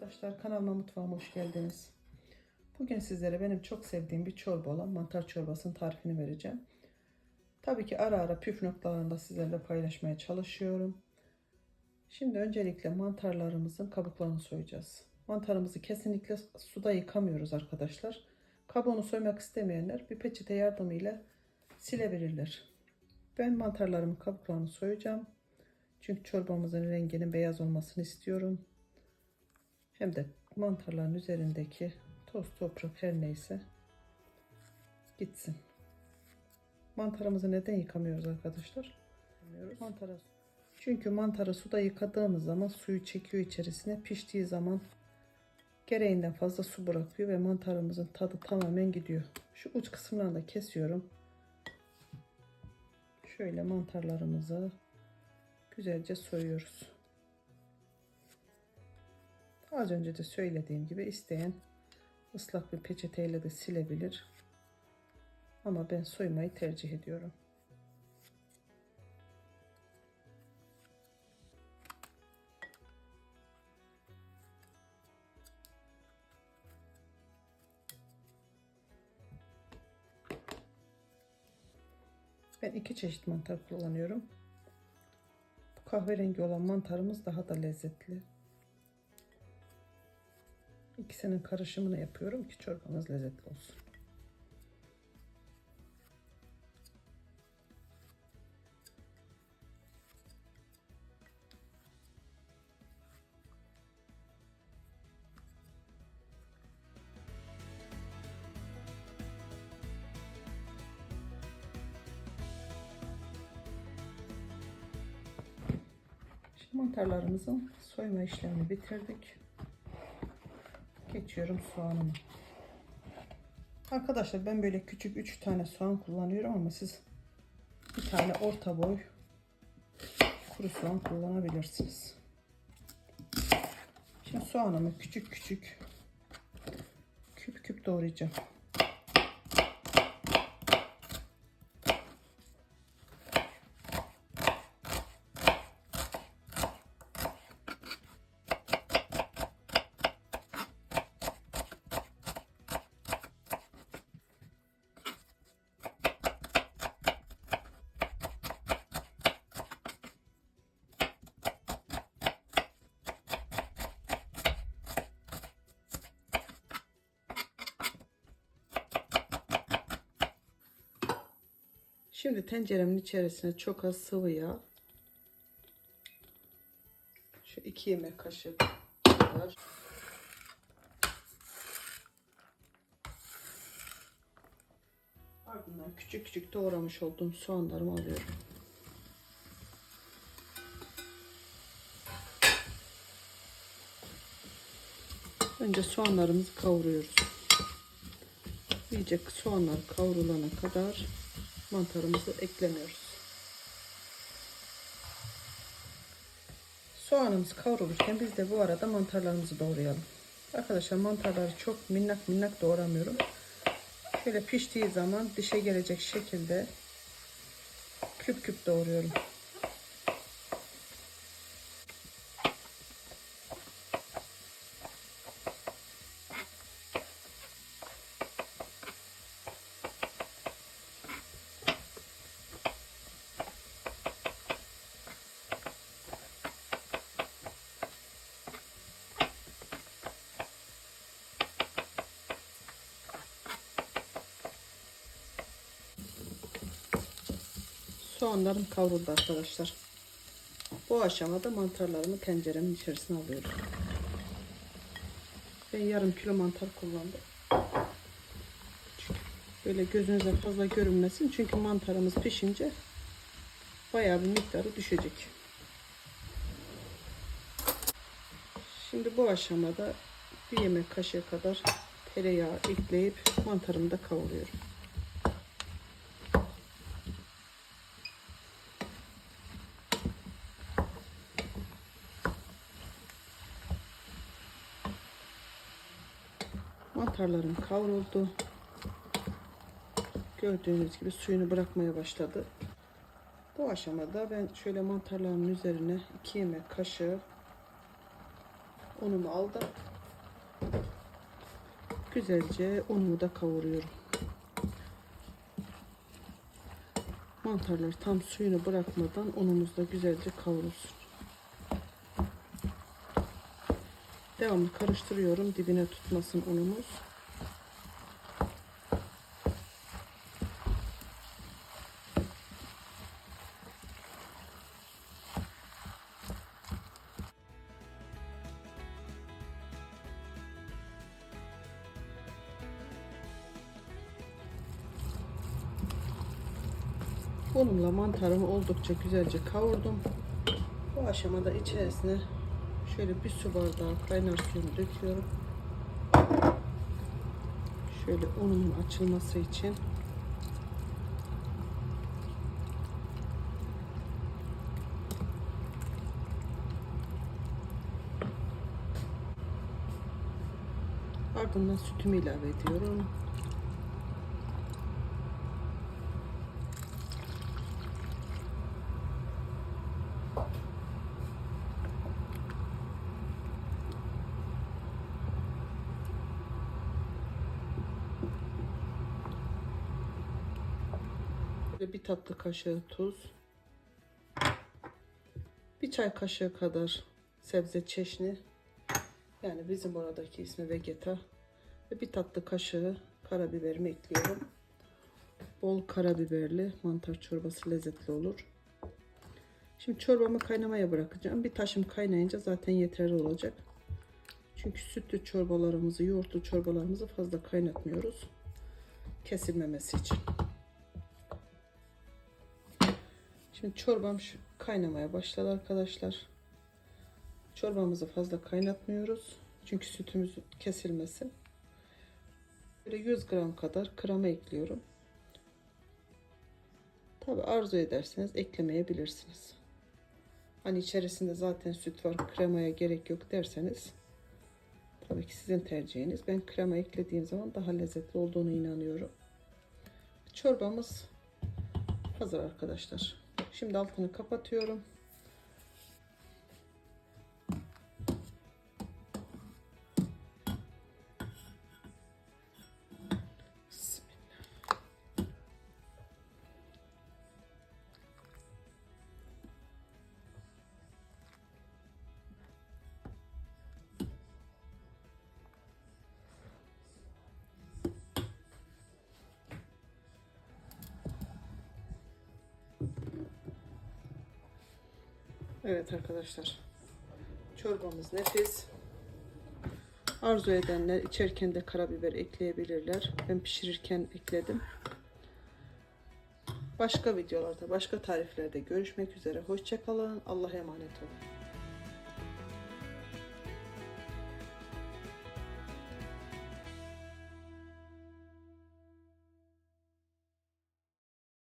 arkadaşlar kanalıma mutfağıma hoş geldiniz. Bugün sizlere benim çok sevdiğim bir çorba olan mantar çorbasının tarifini vereceğim. Tabii ki ara ara püf noktalarında sizlerle paylaşmaya çalışıyorum. Şimdi öncelikle mantarlarımızın kabuklarını soyacağız. Mantarımızı kesinlikle suda yıkamıyoruz arkadaşlar. Kabuğunu soymak istemeyenler bir peçete yardımıyla silebilirler. Ben mantarlarımın kabuklarını soyacağım. Çünkü çorbamızın renginin beyaz olmasını istiyorum. Hem de mantarların üzerindeki toz toprak her neyse gitsin. Mantarımızı neden yıkamıyoruz arkadaşlar? Mantara çünkü mantarı suda yıkadığımız zaman suyu çekiyor içerisine. Piştiği zaman gereğinden fazla su bırakıyor ve mantarımızın tadı tamamen gidiyor. Şu uç kısımlarını da kesiyorum. Şöyle mantarlarımızı güzelce soyuyoruz. Az önce de söylediğim gibi isteyen ıslak bir peçeteyle de silebilir. Ama ben soymayı tercih ediyorum. Ben iki çeşit mantar kullanıyorum. Bu kahverengi olan mantarımız daha da lezzetli. İkisinin karışımını yapıyorum ki çorbamız lezzetli olsun. Mantarlarımızın soyma işlemini bitirdik. Geçiyorum soğanıma. Arkadaşlar ben böyle küçük 3 tane soğan kullanıyorum ama siz bir tane orta boy kuru soğan kullanabilirsiniz. Şimdi soğanımı küçük küçük küp küp doğrayacağım. Şimdi tenceremin içerisine çok az sıvı yağ. Şu iki yemek kaşığı kadar. Ardından küçük küçük doğramış olduğum soğanlarımı alıyorum. Önce soğanlarımızı kavuruyoruz. İyice soğanlar kavrulana kadar mantarımızı eklemiyoruz. Soğanımız kavrulurken biz de bu arada mantarlarımızı doğrayalım. Arkadaşlar mantarları çok minnak minnak doğramıyorum. Şöyle piştiği zaman dişe gelecek şekilde küp küp doğruyorum. Soğanlarım kavruldu arkadaşlar. Bu aşamada mantarlarımı tenceremin içerisine alıyorum. Ben yarım kilo mantar kullandım. Böyle gözünüze fazla görünmesin. Çünkü mantarımız pişince bayağı bir miktarı düşecek. Şimdi bu aşamada bir yemek kaşığı kadar tereyağı ekleyip mantarımı da kavuruyorum. Mantarlarım kavruldu. Gördüğünüz gibi suyunu bırakmaya başladı. Bu aşamada ben şöyle mantarların üzerine 2 yemek kaşığı unumu aldım. Güzelce unumu da kavuruyorum. Mantarlar tam suyunu bırakmadan unumuz da güzelce kavrulsun. Devamlı karıştırıyorum dibine tutmasın unumuz. Unumla mantarımı oldukça güzelce kavurdum. Bu aşamada içerisine şöyle bir su bardağı kaynar suyumu döküyorum. Şöyle unumun açılması için. Ardından sütümü ilave ediyorum. Ve bir tatlı kaşığı tuz. Bir çay kaşığı kadar sebze çeşni. Yani bizim oradaki ismi vegeta. Ve bir tatlı kaşığı karabiberimi ekliyorum. Bol karabiberli mantar çorbası lezzetli olur. Şimdi çorbamı kaynamaya bırakacağım. Bir taşım kaynayınca zaten yeterli olacak. Çünkü sütlü çorbalarımızı, yoğurtlu çorbalarımızı fazla kaynatmıyoruz. Kesilmemesi için. Şimdi çorbam şu kaynamaya başladı arkadaşlar. Çorbamızı fazla kaynatmıyoruz. Çünkü sütümüz kesilmesin. Böyle 100 gram kadar krema ekliyorum. Tabi arzu ederseniz eklemeyebilirsiniz. Hani içerisinde zaten süt var kremaya gerek yok derseniz tabii ki sizin tercihiniz. Ben krema eklediğim zaman daha lezzetli olduğunu inanıyorum. Çorbamız hazır arkadaşlar. Şimdi altını kapatıyorum. Evet arkadaşlar. Çorbamız nefis. Arzu edenler içerken de karabiber ekleyebilirler. Ben pişirirken ekledim. Başka videolarda, başka tariflerde görüşmek üzere. Hoşçakalın. Allah'a emanet olun.